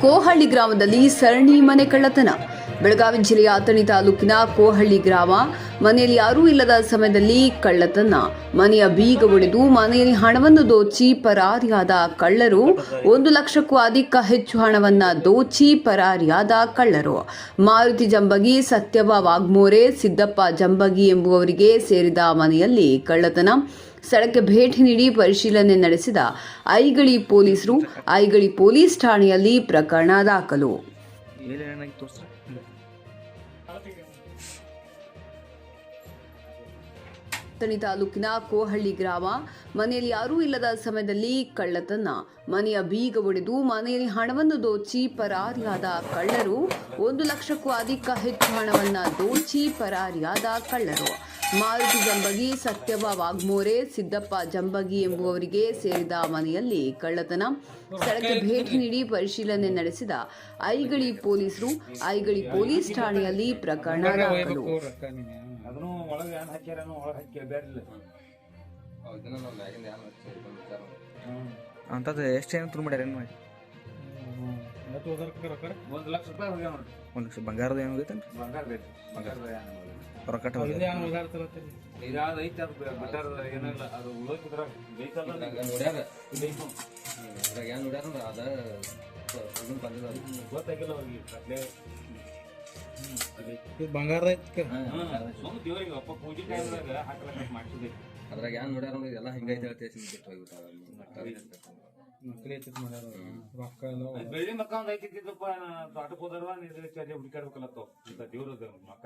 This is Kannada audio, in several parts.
ಕೋಹಳ್ಳಿ ಗ್ರಾಮದಲ್ಲಿ ಸರಣಿ ಮನೆ ಕಳ್ಳತನ. ಬೆಳಗಾವಿ ಜಿಲ್ಲೆಯ ಅಥಣಿ ತಾಲೂಕಿನ ಕೋಹಳ್ಳಿ ಗ್ರಾಮ. ಮನೆಯಲ್ಲಿ ಯಾರೂ ಇಲ್ಲದ ಸಮಯದಲ್ಲಿ ಕಳ್ಳತನ. ಮನೆಯ ಬೀಗ ಒಡೆದು ಮನೆಯಲ್ಲಿ ಹಣವನ್ನು ದೋಚಿ ಪರಾರಿಯಾದ ಕಳ್ಳರು ಒಂದು ಲಕ್ಷಕ್ಕೂ ಅಧಿಕ ಹೆಚ್ಚು ಹಣವನ್ನು ದೋಚಿ ಪರಾರಿಯಾದ ಕಳ್ಳರು. ಮಾರುತಿ ಜಂಬಗಿ ಸತ್ಯವ ವಾಗ್ಮೋರೆ, ಸಿದ್ದಪ್ಪ ಜಂಬಗಿ ಎಂಬುವವರಿಗೆ ಸೇರಿದ ಮನೆಯಲ್ಲಿ ಕಳ್ಳತನ. ಸ್ಥಳಕ್ಕೆ ಭೇಟಿ ನೀಡಿ ಪರಿಶೀಲನೆ ನಡೆಸಿದ ಐಗಳಿ ಪೊಲೀಸರು ಐಗಳಿ ಪೊಲೀಸ್ ಠಾಣೆಯಲ್ಲಿ ಪ್ರಕರಣ ದಾಖಲು. ತಣಿ ತಾಲೂಕಿನ ಕೋಹಳ್ಳಿ ಗ್ರಾಮ, ಮನೆಯಲ್ಲಿ ಯಾರೂ ಇಲ್ಲದ ಸಮಯದಲ್ಲಿ ಕಳ್ಳತನ. ಮನೆಯ ಬೀಗ ಒಡೆದು ಮನೆಯಲ್ಲಿ ಹಣವನ್ನು ದೋಚಿ ಪರಾರಿಯಾದ ಕಳ್ಳರು, ಒಂದು ಲಕ್ಷಕ್ಕೂ ಅಧಿಕ ಹೆಚ್ಚು ಹಣವನ್ನು ದೋಚಿ ಪರಾರಿಯಾದ ಕಳ್ಳರು. ಮಾರುತಿ ಜಂಬಗಿ ಸತ್ಯವ ವಾಗ್ಮೋರೆ ಸಿದ್ದಪ್ಪ ಜಂಬಗಿ ಎಂಬುವವರಿಗೆ ಸೇರಿದ ಮನೆಯಲ್ಲಿ ಕಳ್ಳತನ. ಸ್ಥಳಕ್ಕೆ ಭೇಟಿ ನೀಡಿ ಪರಿಶೀಲನೆ ನಡೆಸಿದ ಐಗಳಿ ಪೊಲೀಸರು ಐಗಳಿ ಪೊಲೀಸ್ ಠಾಣೆಯಲ್ಲಿ ಪ್ರಕರಣ ದಾಖಲು. ಅಂತದ್ದು ಎಷ್ಟು ಏನು ತುರು ಮಾಡ್ಯಾರ ಏನು ಮಾಡಿ ಒಂದು ಲಕ್ಷ ರೂಪಾಯಿ ಬಂಗಾರದ ಏನು ಹೋಗೈತೇನು ಬಂಗಾರ ಐತಿ ಕಡ್ಲೆ ಬಂಗಾರ ಅದ್ರಾಗ ಏನ್ ನೋಡ್ಯಾರ ನೋಡಿ ಎಲ್ಲ ಹಿಂಗೈತೆ ಹೇಳ್ತೇವೆ ಬಿಟ್ಟು ಹೋಗ್ಬಿಟ್ಟಾವ ನಕಲಿ ಐತಿ ಮಾಡ್ಯಾರ ರೊಕ್ಕ ಎಲ್ಲ ಬೆಳ್ಳಿ ಮಕ್ಕ ಒಂದ್ ಐತಿದ್ದಪ್ಪ ತೋಟಕ್ಕೆ ಹೋದಾರ ನೀರು ಹುಡುಕಾಡ್ಬೇಕಲ್ಲತ್ತವ ಇಂಥ ದೇವ್ರದ ಮಕ್ಕ.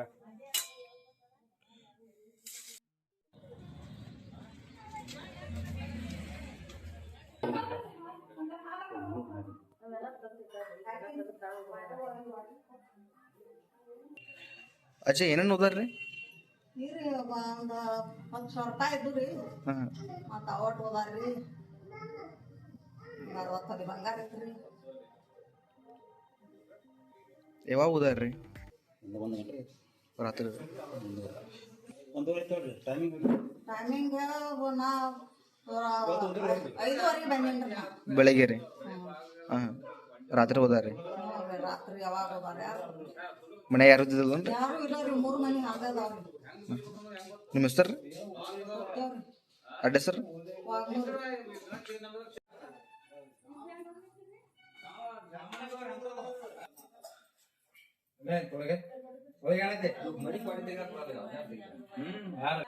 ಅಜ್ಜ ಏನೇನು ಓದಾರ್ರಿ? ನೀರು ಒಂದು ಹತ್ತು ಸಾವಿರ ರೂಪಾಯಿ ಇದ್ದು ರೀ. ಹಾಂ. ಮತ್ತು ಅವಟ್ ಹೋದಾರ್ರಿ ಒಂದು ಅರವತ್ತು ತೊಲಿ ಬಂಗಾರ ಇತ್ತು ರೀ. ಯಾವಾಗ ಓದಾರ್ರಿ? ರಾತ್ರಿ. ಟೈಮಿಂಗ್ ನಾ ಐದುವರೆಗೆ ಬಂದೇನ್ರಿ ಬೆಳಗ್ಗೆ ರೀ. ಹಾಂ. ರಾತ್ರಿ ಹೋದಾರಿ ರಾತ್ರಿ ಯಾವಾಗ ಹೋದಾರ ಯಾರು ಮನೆ ಯಾರು ಯಾರು ಇಲ್ಲ ರೀ ಮೂರು ಮನೆ ಹಂಗೆ ಅದಾವ್ರಿ. ನಿಮ್ಮ ಹೆಸರು? ಅಡ್ಡ ಸರ್? ಹ್ಮ್. ವಾಗ್ಮೂರು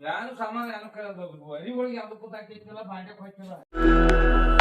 ಯಾರು ಸಾಮಾನು ಅನುಕೂಲ ಅರಿವಳಿಗೆ ಯಾವ್ದು ಕೂತಾಕಿಲ್ಲ ಬಾಂಡೆ ಹೋಗ್ತಿಲ್ಲ